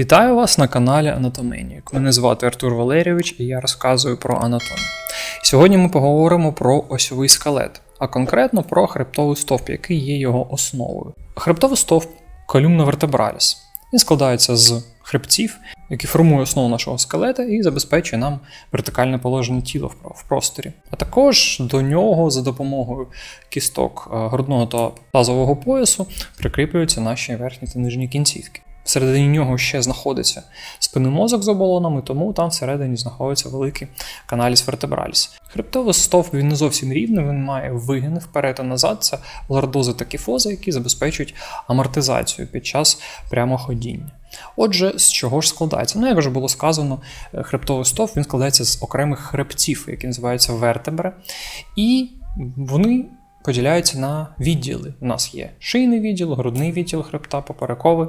Вітаю вас на каналі Анатоменік. Мене звати Артур Валерійович і я розказую про анатомію. Сьогодні ми поговоримо про осьовий скелет, а конкретно про хребтовий стовп, який є його основою. Хребтовий стовп колюмна вертебраліс. Він складається з хребців, які формують основу нашого скелета і забезпечує нам вертикальне положення тіла в в просторі. А також до нього за допомогою кісток е, грудного та тазового поясу прикріплюються наші верхні та нижні кінцівки. Всередині нього ще знаходиться спинний мозок з оболонами, тому там всередині знаходиться великий каналіс вертебраліс. Хребтовий стовп він не зовсім рівний, він має вигини вперед і назад. Це лордози та кіфози, які забезпечують амортизацію під час прямоходіння. Отже, з чого ж складається? Ну, як вже було сказано, е, хребтовий стовп він складається з окремих хребців, які називаються вертебри, і вони поділяються на відділи. У нас є шийний відділ, грудний відділ хребта, поперековий,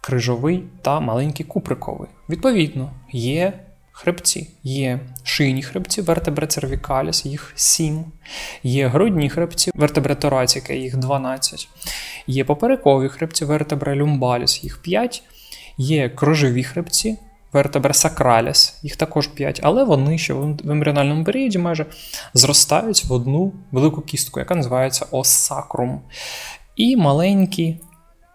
крижовий та маленький куприковий. Відповідно, є хребці, є шийні хребці, вертебре cervicalis, їх 7, є грудні хребці, вертебре thoracica, їх 12, є поперекові хребці, вертебре lumbalis, їх 5, є крижові хребці, вертебре sacralis, їх також 5, але вони ще в ембріональному періоді майже зростають в одну велику кістку, яка називається осакрум. І маленький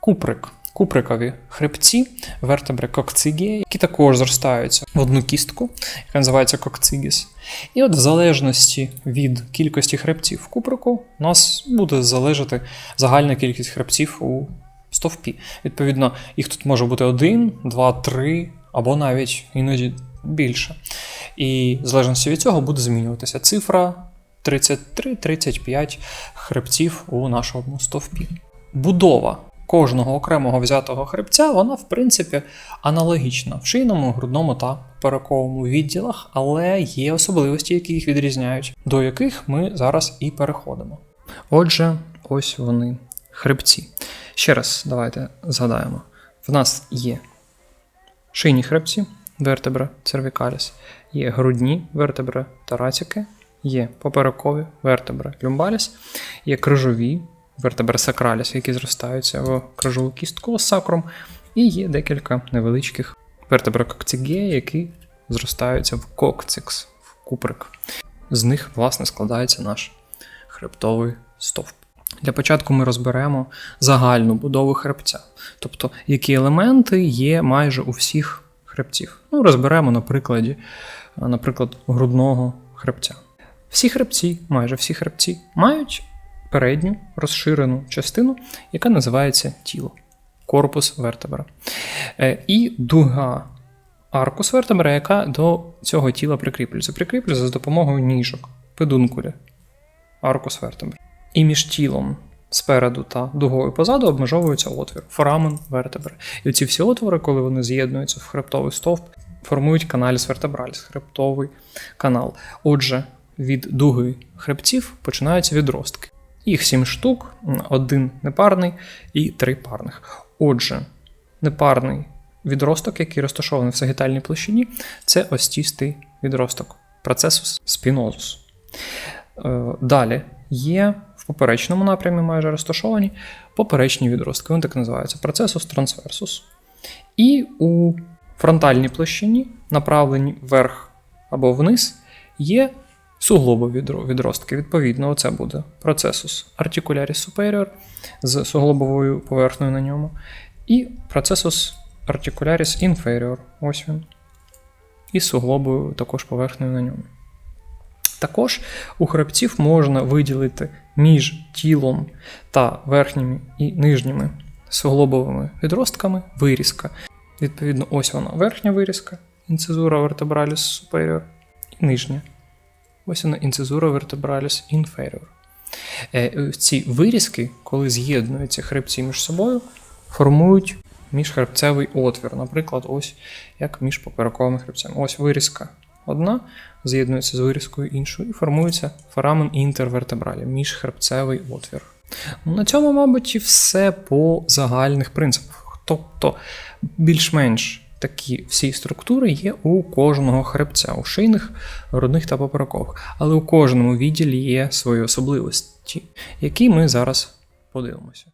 куприк. Куприкові хребці, вертебри кокцигія, які також зростаються в одну кістку, яка називається кокцигіс. І от в залежності від кількості хребців в куприку, у нас буде залежати загальна кількість хребців у стовпі. Відповідно, їх тут може бути один, два, три або навіть іноді більше. І в залежності від цього буде змінюватися цифра 33-35 хребців у нашому стовпі. Будова кожного окремого взятого хребця, вона, в принципі, аналогічна в шийному, грудному та перековому відділах, але є особливості, які їх відрізняють, до яких ми зараз і переходимо. Отже, ось вони хребці. Ще раз давайте згадаємо: в нас є шийні хребці, вертебра cervicalis, є грудні вертебра тарацики, є поперекові вертебра люмбаліс, є крижові вертебра сакраліс, які зростаються в крижову кістку з сакром, і є декілька невеличких вертебра кокцигея, які зростаються в кокцикс, в куприк. З них, власне, складається наш хребтовий стовп. Для початку ми розберемо загальну будову хребця, тобто які елементи є майже у всіх хребців. Ну, розберемо на прикладі, наприклад, грудного хребця. Всі хребці, майже всі хребці, мають передню розширену частину, яка називається тіло, корпус вертебра. Е, І дуга аркус вертебра, яка до цього тіла прикріплюється. Прикріплюється за допомогою ніжок, педункулі, аркус вертебра. І між тілом спереду та дугою позаду обмежовується отвір, форамен вертебри. І ці всі отвори, коли вони з'єднуються в хребтовий стовп, формують каналіс вертебраліс, хребтовий канал. Отже, від дуги хребців починаються відростки. Їх сім штук, один непарний і три парних. Отже, непарний відросток, який розташований в сагітальній площині, це остістий відросток, процесус спінозус. Е, Далі є в поперечному напрямі майже розташовані поперечні відростки. Вони так називаються процесус трансверсус. І у фронтальній площині, направлені вверх або вниз, є суглобові відростки. Відповідно, це буде процесус articularis superior з суглобовою поверхнею на ньому. І процесус articularis inferior. Ось він. І суглобою також поверхнею на ньому. Також у хребців можна виділити між тілом та верхніми і нижніми суглобовими відростками вирізка. Відповідно, ось вона верхня вирізка, інцизура vertebralis superior, і нижня. Ось вона інцизура vertebralis inferior. Е, Ці вирізки, коли з'єднуються хребці між собою, формують міжхребцевий отвір. Наприклад, ось як між поперековими хребцями. Ось вирізка одна з'єднується з вирізкою іншою і формується форамен інтервертебралі, міжхребцевий отвір. Ну, На цьому, мабуть, і все по загальних принципах. Тобто, більш-менш такі всі структури є у кожного хребця, у шийних, грудних та поперекових. Але у кожному відділі є свої особливості, які ми зараз подивимося.